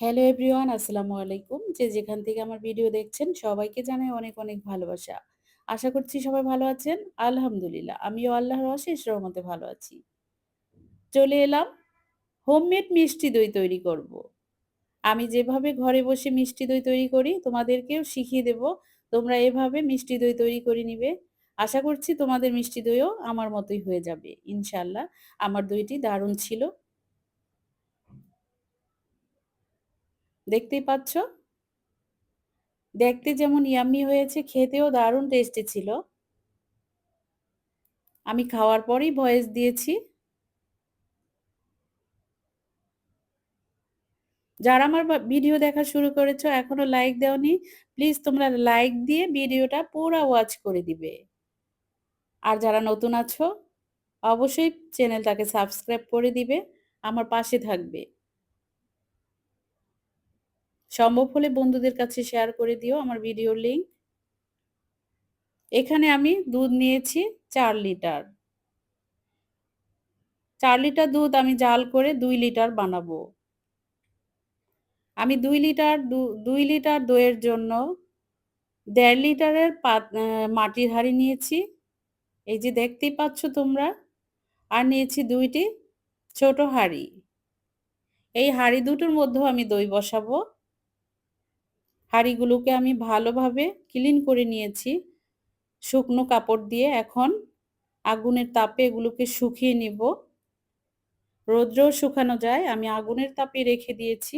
Hello everyone, আসসালামু আলাইকুম। যে যেখান থেকে আমার ভিডিও দেখছেন, সবাইকে জানাই অনেক অনেক ভালোবাসা। আশা করছি সবাই ভালো আছেন। আলহামদুলিল্লাহ, আমিও আল্লাহর অশেষ রহমতে ভালো আছি। চলে এলাম, হোমমেড মিষ্টি দই তৈরি করব। আমি যেভাবে ঘরে বসে মিষ্টি দই তৈরি করি, তোমাদেরকেও শিখিয়ে দেব তোমরা এভাবে মিষ্টি দই তৈরি করে নিবে। আশা করছি তোমাদের মিষ্টি দইও আমার মতোই হয়ে যাবে। ইনশাল্লাহ আমার দইটি দারুণ ছিল। দেখতেই পাচ্ছ? দেখতে যেমন ইয়াম্মি হয়েছে, খেতেও দারুণ টেস্টি ছিল। আমি খাওয়ার পরেই ভয়েস দিয়েছি। যারা আমার ভিডিও দেখা শুরু করেছ, এখনও লাইক দেওনি প্লিজ তোমরা লাইক দিয়ে ভিডিওটা পুরো ওয়াচ করে দিবে। আর যারা নতুন আছো, অবশ্যই চ্যানেলটাকে সাবস্ক্রাইব করে দিবে, আমার পাশে থাকবে। সম্ভব হলে বন্ধুদের কাছে শেয়ার করে দিও আমার ভিডিও লিঙ্ক এখানে আমি দুধ নিয়েছি চার লিটার চার লিটার দুধ আমি জাল করে দুই লিটার বানাবো। আমি দুই লিটার দুই লিটার দইয়ের জন্য দেড় লিটারের পাত মাটির হাঁড়ি নিয়েছি। এই যে দেখতেই পাচ্ছ তোমরা, আর নিয়েছি দুইটি ছোট হাঁড়ি। এই হাঁড়ি দুটোর মধ্যেও আমি দই বসাবো। হাঁড়িগুলোকে আমি ভালোভাবে ক্লিন করে নিয়েছি। শুকনো কাপড় দিয়ে এখন আগুনের তাপে এগুলোকে শুকিয়ে নিব। রৌদ্রেও শুকানো যায়, আমি আগুনের তাপে রেখে দিয়েছি।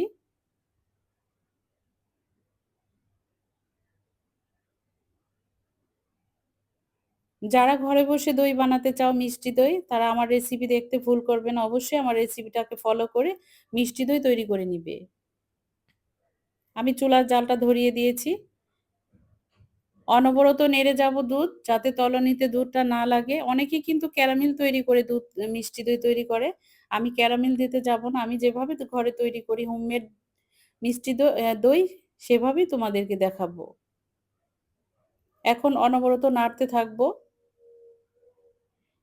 যারা ঘরে বসে দই বানাতে চাও মিষ্টি দই, তারা আমার রেসিপি দেখতে ভুল করবেন। অবশ্যই আমার রেসিপিটাকে ফলো করে মিষ্টি দই তৈরি করে নিবে। আমি চুলার জালটা ধরিয়ে দিয়েছি। অনবরত নেড়ে যাব দুধ যাতে তলনিতে দুধটা না লাগে। অনেকে কিন্তু ক্যারামেল তৈরি করে দুধ, মিষ্টি দই তৈরি করে। আমি ক্যারামেল দিতে যাব না। আমি যেভাবে ঘরে তৈরি করি হোমমেড মিষ্টি দই, সেভাবেই তোমাদেরকে দেখাবো। এখন অনবরত নাড়তে থাকব।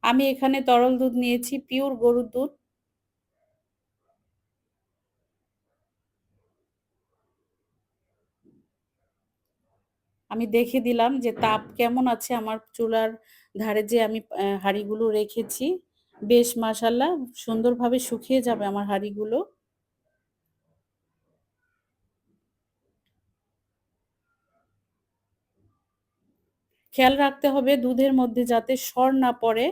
আমি এখানে তরল দুধ নিয়েছি, পিওর গরুর দুধ। আমি দেখে দিলাম যে তাপ কেমন আছে আমার চুলার ধারে যে আমি হাঁড়িগুলো রেখেছি। বেশ মাসাল্লাহ সুন্দরভাবে শুকিয়ে যাবে আমার হাঁড়িগুলো। খেয়াল রাখতে হবে দুধের মধ্যে যাতে সর না পড়ে,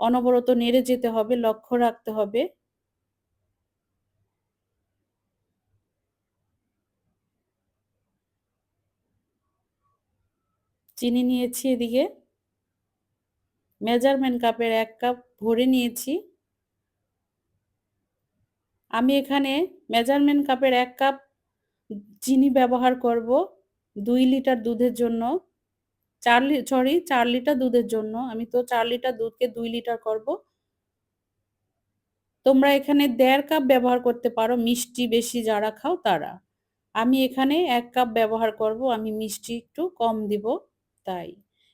অনবরত নেড়ে যেতে হবে, লক্ষ্য রাখতে হবে। চিনি নিয়েছি এদিকে। মেজারমেন্ট কাপের এক কাপ ভরে নিয়েছি। আমি এখানে মেজারমেন্ট কাপের এক কাপ চিনি ব্যবহার করব দুই লিটার দুধের জন্য। চার লি সরি চার লিটার দুধের জন্য। আমি তো চার লিটার দুধকে দুই লিটার করব। তোমরা এখানে দেড় কাপ ব্যবহার করতে পারো, মিষ্টি বেশি যারা খাও তারা। আমি এখানে এক কাপ ব্যবহার করব, আমি মিষ্টি একটু কম দিব। তাই।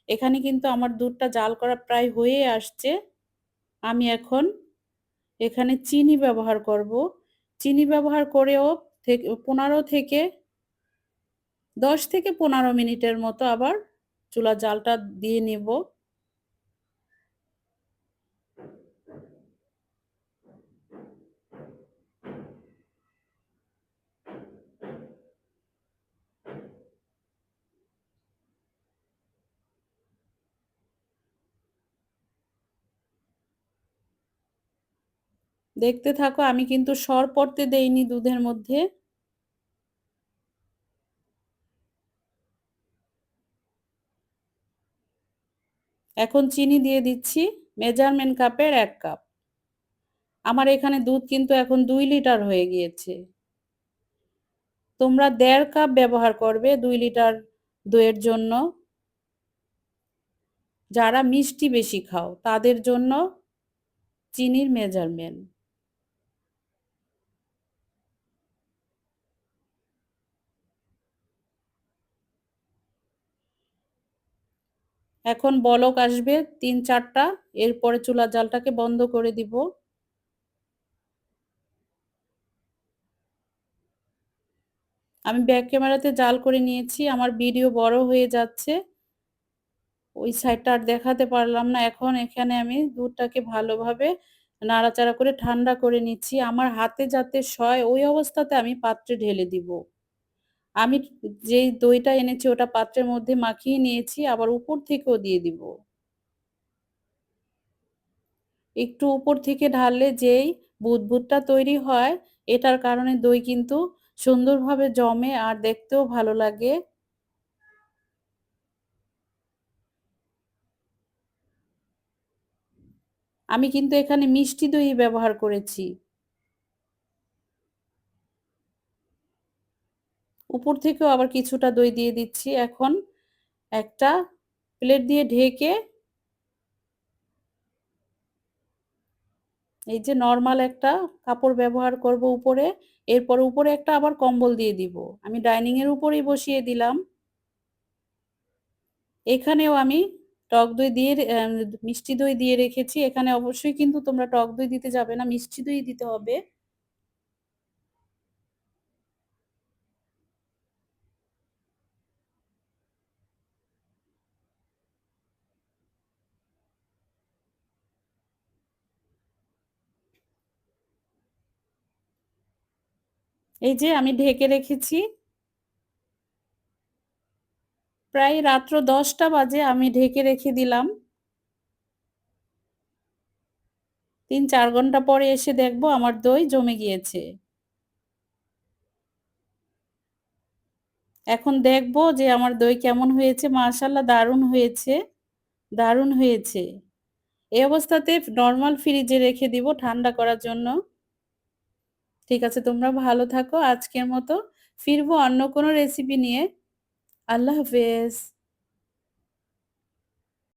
এখানে কিন্তু আমার দুধটা জাল করা প্রায় হয়ে আসছে। আমি এখন এখানে চিনি ব্যবহার করব। চিনি ব্যবহার করেও থেকে, পনেরো থেকে দশ থেকে পনেরো মিনিটের মতো আবার চুলা জালটা দিয়ে নেব। দেখতে থাকো, আমি কিন্তু সর পড়তে দেইনি দুধের মধ্যে। এখন চিনি দিয়ে দিচ্ছি, মেজারমেন্ট কাপের এক কাপ। আমার এখানে দুধ কিন্তু এখন দুই লিটার হয়ে গিয়েছে। তোমরা দেড় কাপ ব্যবহার করবে দুই লিটার দইয়ের জন্য। যারা মিষ্টি বেশি খাও, তাদের জন্য চিনির মেজারমেন্ট। এখন বলক আসবে তিন চারটা, এরপরে চুলা জালটাকে বন্ধ করে দিব আমি ব্যাক ক্যামেরাতে জাল করে নিয়েছি। আমার ভিডিও বড় হয়ে যাচ্ছে। ওই সাইডটা আর দেখাতে পারলাম না। এখন এখানে আমি দুধটাকে ভালোভাবে নাড়াচাড়া করে ঠান্ডা করে নিচ্ছি। আমার হাতে যাতে সয়, ওই অবস্থাতে আমি পাত্রে ঢেলে দিব। আমি যেই দইটা এনেছি ওটা পাত্রের মধ্যে মাখিয়ে নিয়েছি, আবার উপর থেকেও দিয়ে দিব। একটু উপর থেকে ঢাললে যেই বুদবুদটা তৈরি হয়, এটার কারণে দই কিন্তু সুন্দরভাবে জমে আর দেখতেও ভালো লাগে। আমি কিন্তু এখানে মিষ্টি দই ব্যবহার করেছি। উপর থেকেও আবার কিছুটা দই দিয়ে দিচ্ছি। এখন একটা প্লেট দিয়ে ঢেকে এই যে নর্মাল একটা কাপড় ব্যবহার করব উপরে। এরপর উপরে একটা আবার কম্বল দিয়ে দিব। আমি ডাইনিং এর উপরেই বসিয়ে দিলাম। এখানেও আমি টক দই দিয়ে মিষ্টি দই দিয়ে রেখেছি। এখানে অবশ্যই কিন্তু তোমরা টক দই দিতে যাবে না, মিষ্টি দই দিতে হবে। এই যে আমি ঢেকে রেখেছি। প্রায় রাত্র ১০টা বাজে আমি ঢেকে রেখে দিলাম। ৩-৪ ঘণ্টা পরে এসে দেখব আমার দই জমে গিয়েছে। এখন দেখব যে আমার দই কেমন হয়েছে। মাশাআল্লাহ দারুণ হয়েছে, দারুণ হয়েছে। এই অবস্থাতে নর্মাল ফ্রিজে রেখে দিব ঠান্ডা করার জন্য। ঠিক আছে তোমরা ভালো থাকো। আজকের মতো ফিরবো অন্য কোনো রেসিপি নিয়ে। আল্লাহ হাফেজ।